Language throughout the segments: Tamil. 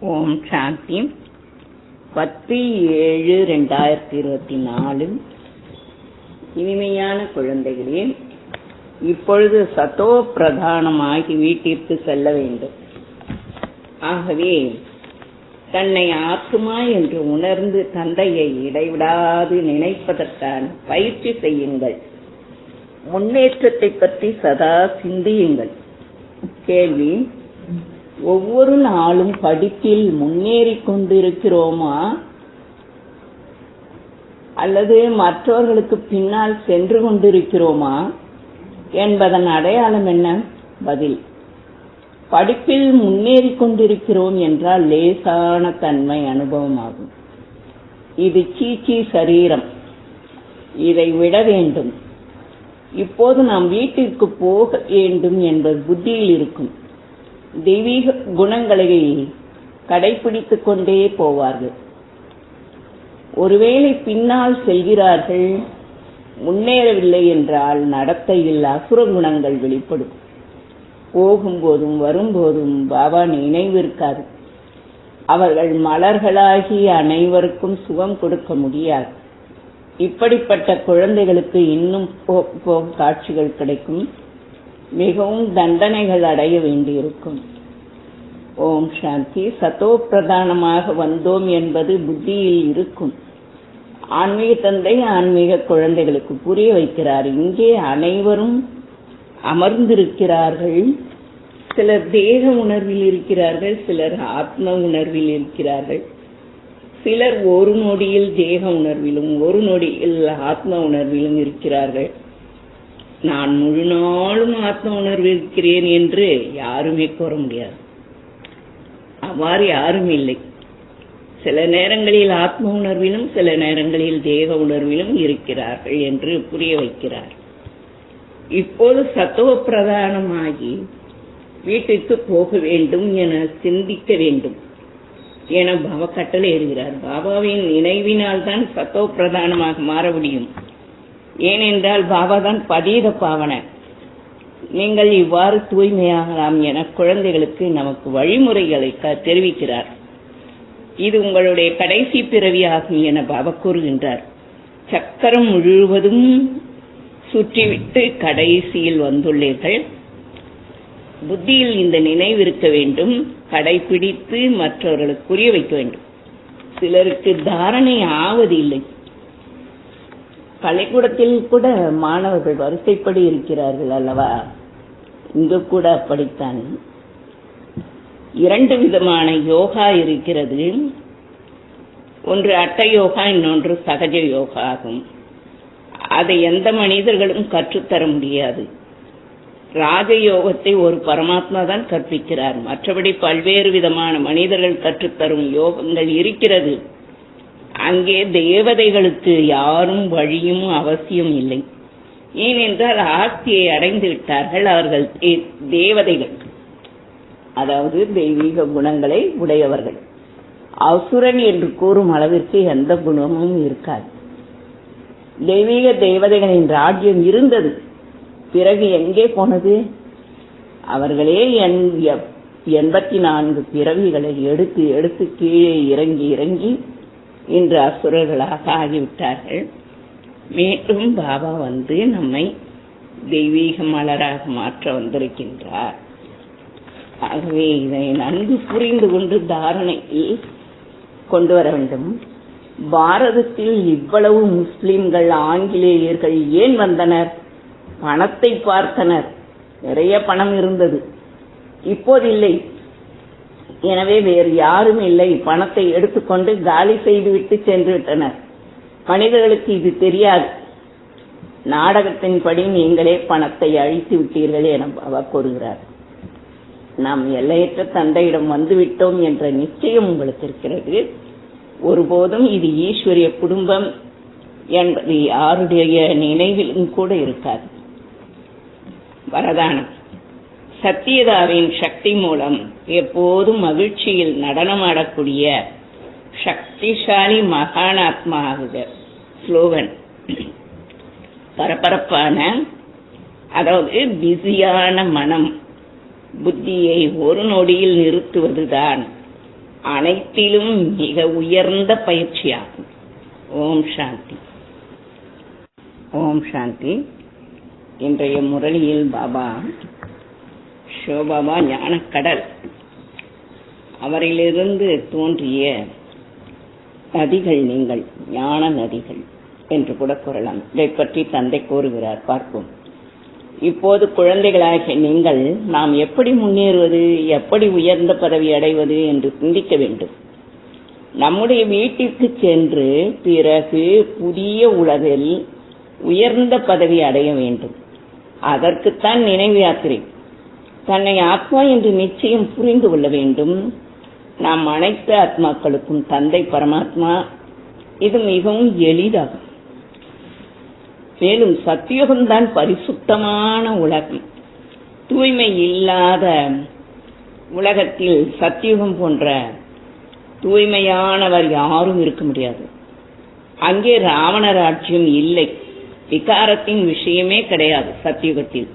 ஓம் சாந்தி. பத்து ஏழு ரெண்டாயிரத்தி இருபத்தி நாலு. இனிமையான குழந்தைகளே இப்பொழுது சத்தோ பிரதானமாகி வீட்டிற்கு செல்ல வேண்டும். ஆகவே தன்னை ஆத்மா என்று உணர்ந்து தந்தையை இடைவிடாது நினைப்பதற்கான பயிற்சி செய்யுங்கள். முன்னேற்றத்தை பற்றி சதா சிந்தியுங்கள். கேள்வி ஒவ்வொரு நாளும் படிப்பில் முன்னேறிக் கொண்டிருக்கிறோமா? அல்லது மற்றவர்களுக்கு பின்னால் சென்று கொண்டிருக்கிறோமா? என்பதன் அடையாளம் என்ன? பதில். படிப்பில் முன்னேறிக் கொண்டிருக்கிறோம் என்றால் லேசான தன்மை அனுபவமாகும். இது சீச்சி சரீரம். இதை விட வேண்டும். இப்போது நாம் வீட்டிற்கு போக வேண்டும் என்பது புத்தியில் இருக்கும். தெய்வீக குணங்களை கடைபிடித்து கொண்டே போவார்கள். ஒருவேளை பின்னால் செல்கிறார்கள் முன்னேறவில்லை என்றால் நடத்தையில் அசுர குணங்கள் வெளிப்படும். போகும்போதும் வரும்போதும் பாபா நினைவு இருக்காது. அவர்கள் மலர்களாகி அனைவருக்கும் சுகம் கொடுக்க முடியாது. இப்படிப்பட்ட குழந்தைகளுக்கு இன்னும் போகும் காட்சிகள் கிடைக்கும். மிகவும் தண்டனைகள் அடைய வேண்டியிருக்கும். ஓம் சாந்தி. சத்தோ பிரதானமாக வந்தோம் என்பது புத்தியில் இருக்கும். ஆன்மீக தந்தை ஆன்மீக குழந்தைகளுக்கு புரிய வைக்கிறார். இங்கே அனைவரும் அமர்ந்திருக்கிறார்கள். சிலர் தேக உணர்வில் இருக்கிறார்கள் சிலர் ஆத்ம உணர்வில் இருக்கிறார்கள். சிலர் ஒரு நொடியில் தேக உணர்விலும் ஒரு நொடியில் ஆத்ம உணர்விலும் இருக்கிறார்கள். நான் முழு நாளும் ஆத்ம உணர்வு இருக்கிறேன் என்று யாருமே கூற முடியாது. அவ்வாறு யாரும் இல்லை. சில நேரங்களில் ஆத்ம உணர்விலும் சில நேரங்களில் தேக உணர்விலும் இருக்கிறார்கள் என்று புரிய வைக்கிறார். இப்போது சத்துவ பிரதானமாகி வீட்டிற்கு போக வேண்டும் என சிந்திக்க வேண்டும் என பாபா கட்டளை எழுகிறார் பாபாவின் நினைவினால் தான் சத்துவ பிரதானமாக மாற முடியும். ஏனென்றால் பாபா தான் பதீத பாவன. நீங்கள் இவ்வாறு தூய்மையாகலாம் என குழந்தைகளுக்கு நமக்கு வழிமுறைகளை தெரிவிக்கிறார். இது உங்களுடைய கடைசி பிறவியாகும் என பாபா கூறுகின்றார். சக்கரம் முழுவதும் சுற்றிவிட்டு கடைசியில் வந்துள்ளீர்கள். புத்தியில் இந்த நினைவு இருக்க வேண்டும் கடைபிடித்து மற்றவர்களுக்கு புரிய வைக்க வேண்டும். சிலருக்கு தாரணை ஆவதில்லை. பள்ளிக்கூடத்தில் கூட மாணவர்கள் வரிசைப்படி இருக்கிறார்கள் அல்லவா? இங்கு கூட அப்படித்தான். இரண்டு விதமான யோகா இருக்கிறது. ஒன்று அட்ட யோகா இன்னொன்று சகஜ யோகா ஆகும். அதை எந்த மனிதர்களும் கற்றுத்தர முடியாது. ராஜயோகத்தை ஒரு பரமாத்மா தான் கற்பிக்கிறார். மற்றபடி பல்வேறு விதமான மனிதர்கள் கற்றுத்தரும் யோகங்கள் இருக்கிறது. அங்கே தேவதைகளுக்கு யாரும் வழியும் அவசியம் இல்லை. ஏனென்றால் ஆஸ்தியை அடைந்து விட்டார்கள் அவர்கள் தேவதைகள். அதாவது தெய்வீக குணங்களை உடையவர்கள். அசுரன் என்று கூறும் அளவிற்கு எந்த குணமும் இருக்காது. தெய்வீக தேவதைகளின் ராஜ்யம் இருந்தது. பிறகு எங்கே போனது? அவர்களே என் எண்பத்தி நான்கு பிறவிகளை எடுத்து எடுத்து கீழே இறங்கி இறங்கி இன்று அசுரர்களாக ஆகிவிட்டார்கள். மீண்டும் பாபா வந்து நம்மை தெய்வீக மலராக மாற்ற வந்திருக்கின்றார். ஆகவே இதை நன்கு புரிந்து கொண்டு தாரணையில் கொண்டு வர வேண்டும். பாரதத்தில் இவ்வளவு முஸ்லிம்கள் ஆங்கிலேயர்கள் ஏன் வந்தனர்? பணத்தை பார்த்தனர். நிறைய பணம் இருந்தது. இப்போது இல்லை. எனவே வேறு யாரும் இல்லை. பணத்தை எடுத்துக்கொண்டு காலி செய்துவிட்டு சென்று விட்டனர் மனிதர்களுக்கு இது தெரியாது. நாடகத்தின்படி நீங்களே பணத்தை அழித்து விட்டீர்கள் என அவர் கூறுகிறார். நாம் எல்லையற்ற தந்தையிடம் வந்துவிட்டோம் என்ற நிச்சயம் உங்களுக்கு இருக்கிறது. ஒருபோதும் இது ஈஸ்வரிய குடும்பம் என்பது யாருடைய நினைவிலும் கூட இருக்காது. வரதானம். சத்யதாவின் சக்தி மூலம் எப்போதும் மகிழ்ச்சியில் நடனமாடக்கூடிய சக்திசாலி மகானாத்மா ஆகுக ஸ்லோகன். பரபரப்பான அதாவது பிஸியான மனம் புத்தியை ஒரு நொடியில் நிறுத்துவதுதான் அனைத்திலும் மிக உயர்ந்த பயிற்சியாகும். ஓம் சாந்தி. ஓம் சாந்தி. இன்றைய முரளியில் பாபா சிவபாபா ஞானக்கடல். அவரிலிருந்து தோன்றிய நதிகள் நீங்கள் ஞான நதிகள் என்று கூட கூறலாம். இதை பற்றி தந்தை கூறுகிறார் பார்ப்போம். இப்போது குழந்தைகளாகிய நீங்கள் நாம் எப்படி முன்னேறுவது எப்படி உயர்ந்த பதவி அடைவது என்று சிந்திக்க வேண்டும். நம்முடைய வீட்டிற்கு சென்று பிறகு புதிய உலகில் உயர்ந்த பதவி அடைய வேண்டும். அதற்குத்தான் நினைவு யாத்திரை. தன்னை ஆத்மா என்று நிச்சயம் புரிந்து கொள்ள வேண்டும். நாம் அனைத்து ஆத்மாக்களுக்கும் தந்தை பரமாத்மா. இது மிகவும் எளிதாகும். மேலும் சத்தியுகம்தான் பரிசுத்தமான உலகம். தூய்மை இல்லாத உலகத்தில் சத்தியுகம் போன்ற தூய்மையானவர் யாரும் இருக்க முடியாது. அங்கே ராவண இல்லை. விகாரத்தின் விஷயமே கிடையாது சத்தியுகத்தில்.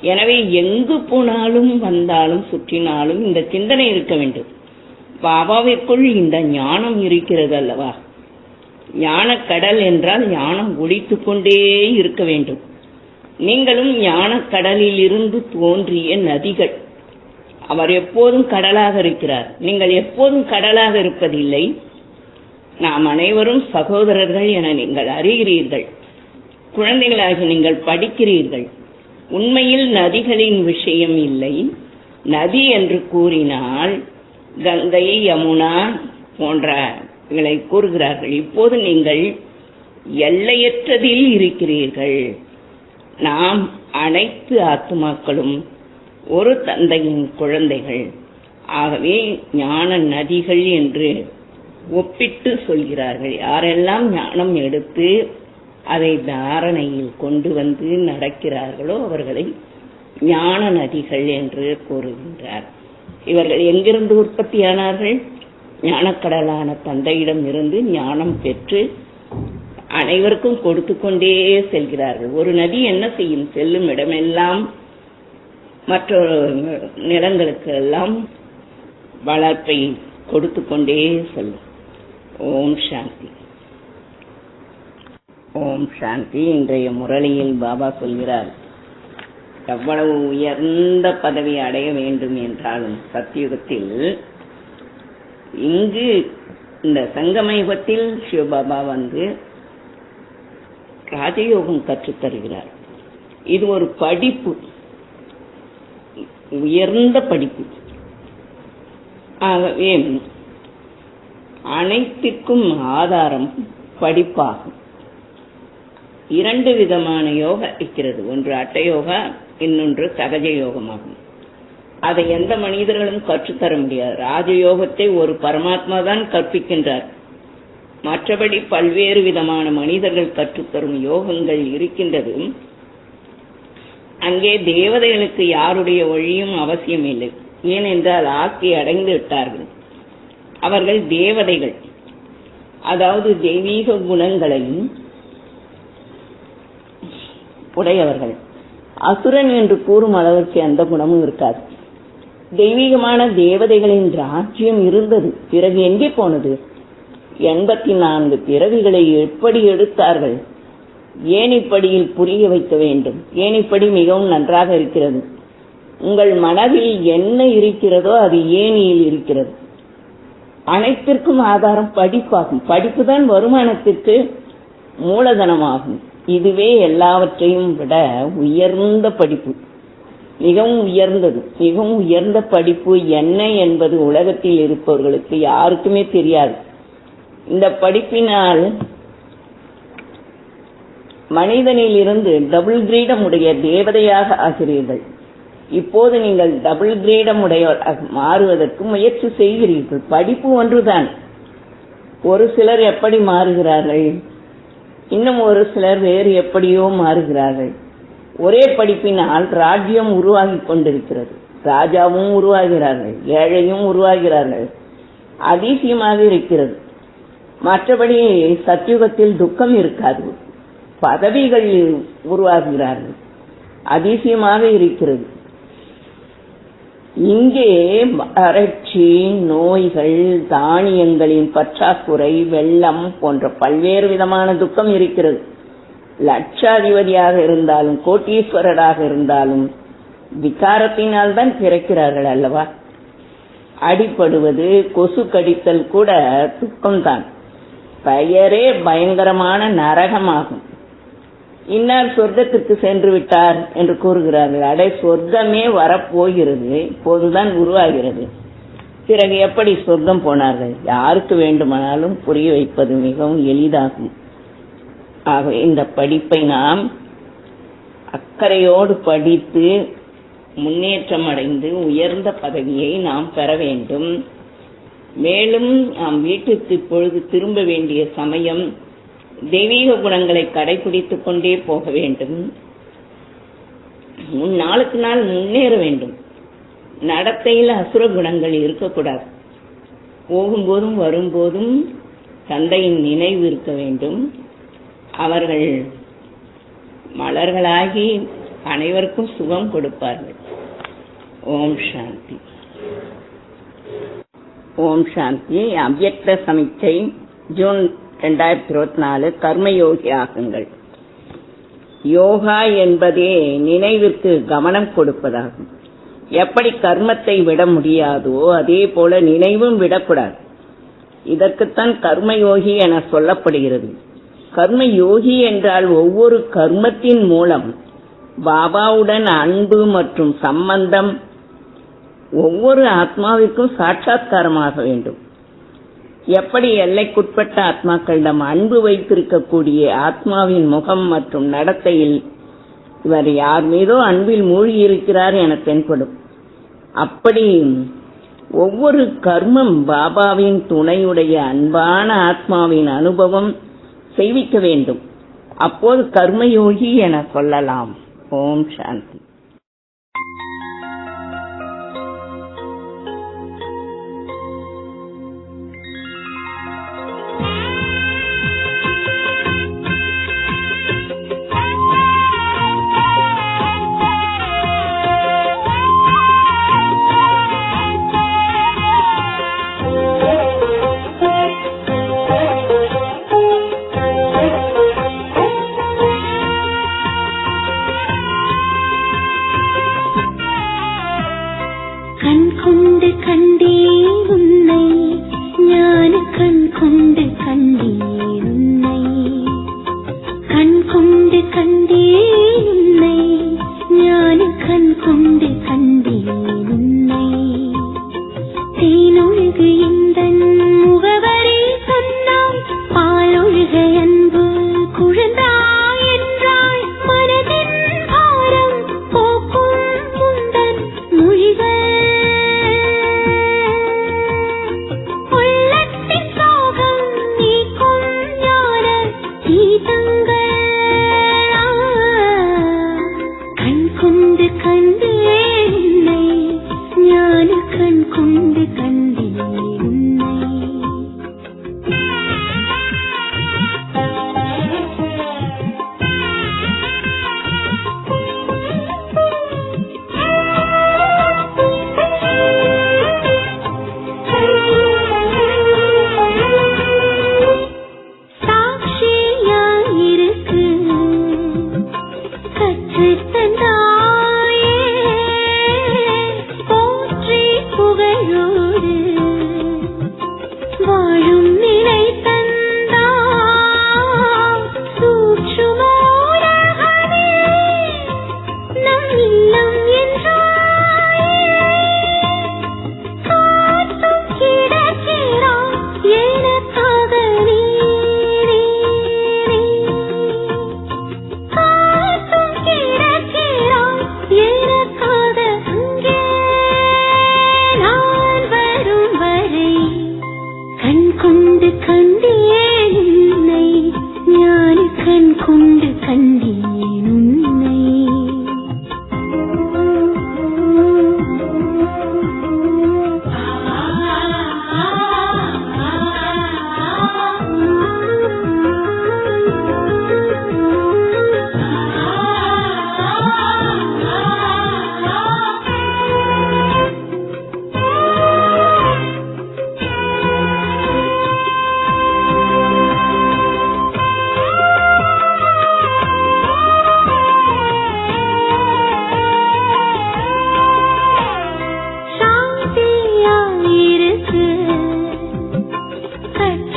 எனவே எங்கு போனாலும் வந்தாலும் சுற்றினாலும் இந்த சிந்தனை இருக்க வேண்டும். பாபாவிற்குள் இந்த ஞானம் இருக்கிறது அல்லவா? ஞான கடல் என்றால் ஞானம் ஒழித்து கொண்டே இருக்க வேண்டும். நீங்களும் ஞான கடலில் இருந்து தோன்றிய நதிகள். அவர் எப்போதும் கடலாக இருக்கிறார். நீங்கள் எப்போதும் கடலாக இருப்பதில்லை. நாம் அனைவரும் சகோதரர்கள் என நீங்கள் அறிகிறீர்கள். குழந்தைகளாக நீங்கள் படிக்கிறீர்கள். உண்மையில் நதிகளின் விஷயம் இல்லை. நதி என்று கூறினால் கங்கை யமுனா போன்றகளை கூறுகிறார்கள். இப்போது நீங்கள் எல்லையற்றதில் இருக்கிறீர்கள். நாம் அனைத்து ஆத்மாக்களும் ஒரு தந்தையின் குழந்தைகள். ஆகவே ஞான நதிகள் என்று ஒப்பிட்டு சொல்கிறார்கள். யாரெல்லாம் ஞானம் எடுத்து அதை தாரணையில் கொண்டு வந்து நடக்கிறார்களோ அவர்களை ஞான நதிகள் என்று கூறுகின்றார். இவர்கள் எங்கிருந்து உற்பத்தியானார்கள் ஞானக்கடலான தந்தையிடம் இருந்து ஞானம் பெற்று அனைவருக்கும் கொடுத்து கொண்டே செல்கிறார்கள். ஒரு நதி என்ன செய்யும்? செல்லும் இடமெல்லாம் மற்ற நிலங்களுக்கு எல்லாம் வளர்ப்பை கொடுத்து கொண்டே செல்லும். ஓம் சாந்தி. ஓம் சாந்தி. இன்றைய முரளியில் பாபா சொல்கிறார் எவ்வளவு உயர்ந்த பதவி அடைய வேண்டும் என்றாலும் சத்தியுகத்தில் இங்கு இந்த சங்கமயுகத்தில் சிவபாபா வந்து ராஜயோகம் கற்றுத்தருகிறார் இது ஒரு படிப்பு உயர்ந்த படிப்பு. ஆகவே அனைத்திற்கும் ஆதாரம் படிப்பாகும். இரண்டு விதமான யோகா இருக்கிறது. ஒன்று அட்ட யோகா இன்னொன்று சகஜ யோகமாகும் அதை எந்த மனிதர்களும் கற்றுத்தர முடியாது. ராஜயோகத்தை ஒரு பரமாத்மா தான் கற்பிக்கின்றார். மற்றபடி பல்வேறு விதமான மனிதர்கள் கற்றுத்தரும் யோகங்கள் இருக்கின்றது. அங்கே தேவதைகளுக்கு யாருடைய வழியும் அவசியம் இல்லை ஏனென்றால் ஆக்கி அடைந்து விட்டார்கள். அவர்கள் தேவதைகள். அதாவது தெய்வீக குணங்களையும் உடையவர்கள். அசுரன் என்று கூறும் அளவிற்கு எந்த குணமும் இருக்காது. தெய்வீகமான தேவதைகளின் ராஜ்யம் இருந்தது. பிறகு எங்கே போனது? எண்பத்தி நான்கு பிறவிகளை எப்படி எடுத்தார்கள்? ஏனிப்படியில் புரிய வைக்க வேண்டும்? ஏனிப்படி மிகவும் நன்றாக இருக்கிறது? உங்கள் மனதில் என்ன இருக்கிறதோ அது ஏனியில் இருக்கிறது. அனைத்திற்கும் ஆதாரம் படிப்பாகும். படிப்பு தான் வருமானத்திற்கு மூலதனமாகும். இதுவே எல்லாவற்றையும் விட உயர்ந்த படிப்பு. மிகவும் உயர்ந்தது. மிகவும் உயர்ந்த படிப்பு என்ன என்பது உலகத்தில் இருப்பவர்களுக்கு யாருக்குமே தெரியாது. இந்த படிப்பினால் மனிதனில் இருந்து டபுள் கிரீடம் உடைய தேவதையாக ஆகிறீர்கள். இப்போது நீங்கள் டபுள் கிரீடம் உடையவராக மாறுவதற்கு முயற்சி செய்கிறீர்கள். படிப்பு ஒன்றுதான். ஒரு சிலர் எப்படி மாறுகிறார்கள்? இன்னும் ஒரு சிலர் வேறு எப்படியோ மாறுகிறார்கள். ஒரே படிப்பினால் ராஜ்யம் உருவாகி கொண்டிருக்கிறது. ராஜாவும் உருவாகிறார்கள் ஏழையும் உருவாகிறார்கள். அதிசயமாக இருக்கிறது. மற்றபடி சத்தியுகத்தில் துக்கம் இருக்காது. பதவிகள் உருவாகிறார்கள். அதிசயமாக இருக்கிறது. இங்கே வறட்சி நோய்கள் தானியங்களின் பற்றாக்குறை வெள்ளம் போன்ற பல்வேறு விதமான துக்கம் இருக்கிறது. லட்சாதிபதியாக இருந்தாலும் கோட்டீஸ்வரராக இருந்தாலும் விகாரத்தினால் தான் பிறக்கிறார்கள் அல்லவா? அடிப்படுவது கொசு கடித்தல் கூட துக்கம்தான். பெயரே பயங்கரமான நரகமாகும். இன்னார் சொர்க்கத்திற்கு சென்று விட்டார் என்று கூறுகிறார்கள். அடை சொர்க்கமே வரப்போகிறது. இப்போதுதான் உருவாகிறது. பிறகு எப்படி சொர்க்கம் போனார்கள்? யாருக்கு வேண்டுமானாலும் புரிய வைப்பது மிகவும் எளிதாகும். ஆகவே இந்த படிப்பை நாம் அக்கறையோடு படித்து முன்னேற்றம் அடைந்து உயர்ந்த பதவியை நாம் பெற வேண்டும். மேலும் நாம் வீட்டுக்கு இப்பொழுது திரும்ப வேண்டிய சமயம் தெய்வீக குணங்களை கடைபிடித்துக் கொண்டே போக வேண்டும். முன் நாளுக்கு நாள் முன்னேற வேண்டும். நடத்தையில் அசுர குணங்கள் இருக்கக்கூடாது. போகும்போதும் வரும்போதும் தந்தையின் நினைவு இருக்க வேண்டும். அவர்கள் மலர்களாகி அனைவருக்கும் சுகம் கொடுப்பார்கள். ஓம் சாந்தி. ஓம் சாந்தி அவ்யக்த சமிச்சை ஜூன் ரெண்டாயிரத்தி இருபத்தி நாலு கர்மயோகி ஆகுங்கள். யோகா என்பதே நினைவிற்கு கவனம் கொடுப்பதாகும். எப்படி கர்மத்தை விட முடியாதோ அதே போல நினைவும் விடக்கூடாது. இதற்குத்தான் கர்மயோகி என சொல்லப்படுகிறது. கர்ம யோகி என்றால் ஒவ்வொரு கர்மத்தின் மூலம் பாபாவுடன் அன்பு மற்றும் சம்பந்தம் ஒவ்வொரு ஆத்மாவிற்கும் சாட்சாத்காரமாக வேண்டும். எப்படி எல்லைக்குட்பட்ட ஆத்மாக்களிடம் அன்பு வைத்திருக்கக்கூடிய ஆத்மாவின் முகம் மற்றும் நடத்தையில் இவர் யார் மீதோ அன்பில் மூழ்கி இருக்கிறார் என தென்படும். அப்படி ஒவ்வொரு கர்மம் பாபாவின் துணையுடைய அன்பான ஆத்மாவின் அனுபவம் செய்விக்க வேண்டும். அப்போது கர்மயோகி என சொல்லலாம். ஓம் சாந்தி.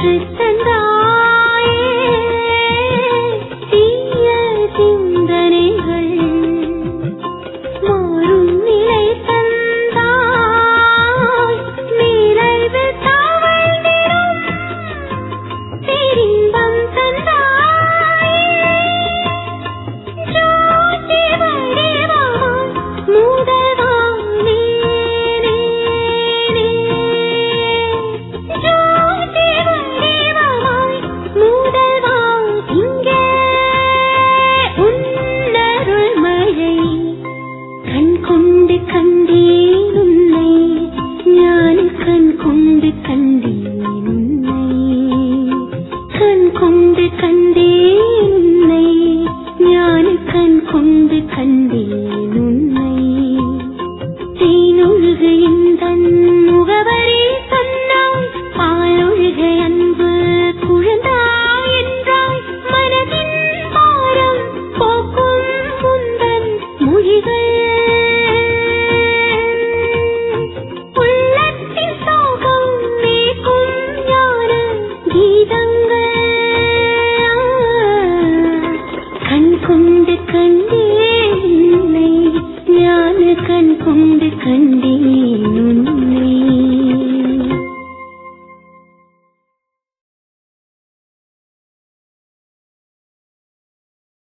是真的。